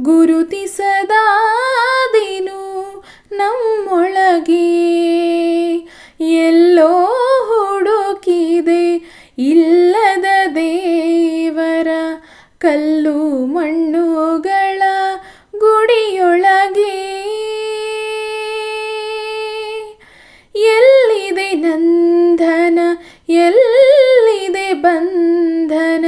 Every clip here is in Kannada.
ಗುರುತಿಸದಾದಿನು ನಮ್ಮೊಳಗೆ. ಎಲ್ಲೋ ಹುಡುಕಿದೆ ಇಲ್ಲದ ದೇವರ ಕಲ್ಲು ಮಣ್ಣುಗಳ ಗುಡಿಯೊಳಗೆ. ಎಲ್ಲಿದೆ ನಂದನ, ಎಲ್ಲಿದೆ ಬಂಧನ?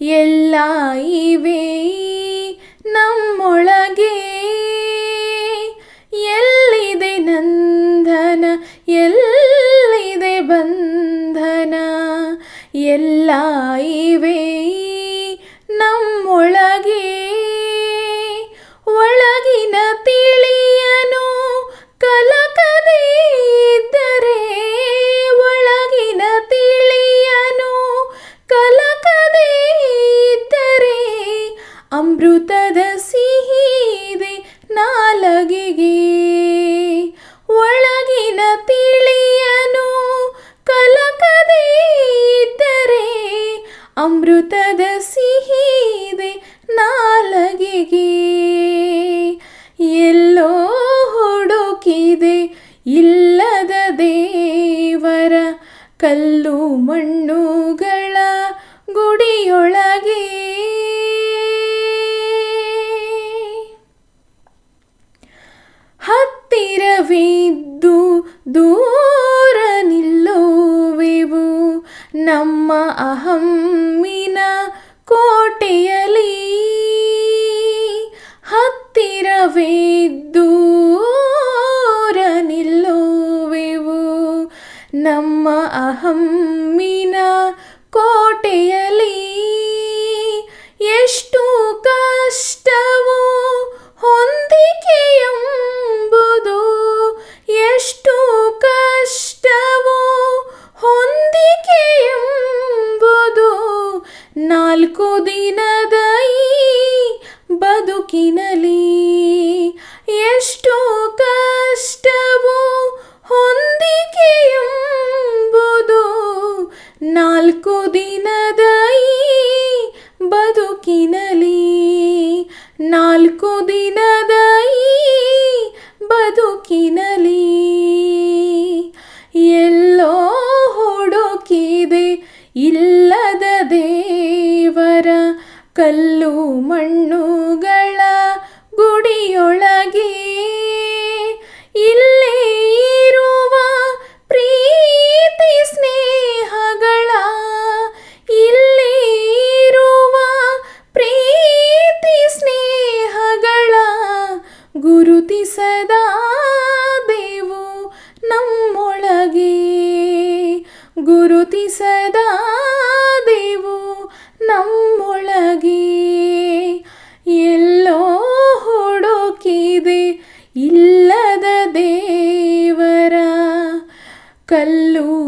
ಎಲ್ಲ ಇವೆ ನಮ್ಮೊಳಗೆ ಎಲ್ಲಿದೆ ನಂದನ, ಎಲ್ಲಿದೆ ಬಂಧನ? ಎಲ್ಲ ಇವೆ ನಮ್ಮೊಳಗೆ. ಒಳಗಿನ ತಿಳಿಯನು ಕಲಕದೇ ಒಳಗಿನ ತಿಳಿಯನು ಕಲಕದೇ ಇದ್ದರೆ ಅಮೃತದ ಅಮೃತದ ಸಿಹಿದೆ ನಾಲಗೆಗೆ. ಎಲ್ಲೋ ಹುಡುಕಿದೆ ಇಲ್ಲದ ದೇವರ ಕಲ್ಲು ಮಣ್ಣುಗಳ ಗುಡಿಯೊಳಗೆ. ಹತ್ತಿರವಿದ್ದು ದೂರ ನಿಲ್ಲುವೆವು ನಮ್ಮ ಅಹಮ್ಮಿನ ಕೋಟೆಯಲಿ ಹತ್ತಿರವಿದ್ದು ನಿಲ್ಲುವೆವು. ನಮ್ಮ ಅಹಮ್ಮಿನ ಕೋಟೆಯಲಿ ಬದುಕಿನಲಿ ಎಷ್ಟು ಕಷ್ಟವೋ ಹೊಂದಿಕೆಯೆಂಬುದು ನಾಲ್ಕು ದಿನದ ಬದುಕಿನಲಿ ನಾಲ್ಕು ದಿನದ ಬದುಕಿನಲಿ ಎಲ್ಲೋ ಹುಡುಕಿದೆ ಇಲ್ಲದ ದೇವರ ಕಲ್ಲು ಮಣ್ಣುಗಳ ಗುಡಿಯೊಳಗೆ ಇಲ್ಲೇ ಇರುವ ಪ್ರೀತಿ ಸ್ನೇಹಗಳ ಇಲ್ಲೇ ಇರುವ ಪ್ರೀತಿ ಸ್ನೇಹಗಳ ಗುರುತಿಸದಾದೆವು ನಮ್ಮೊಳಗೆ ಗುರುತಿಸದಾದೆವು ನಮ್ಮೊಳಗೆ ಇಲ್ಲದ ದೇವರ ಕಲ್ಲು ಮಣ್ಣು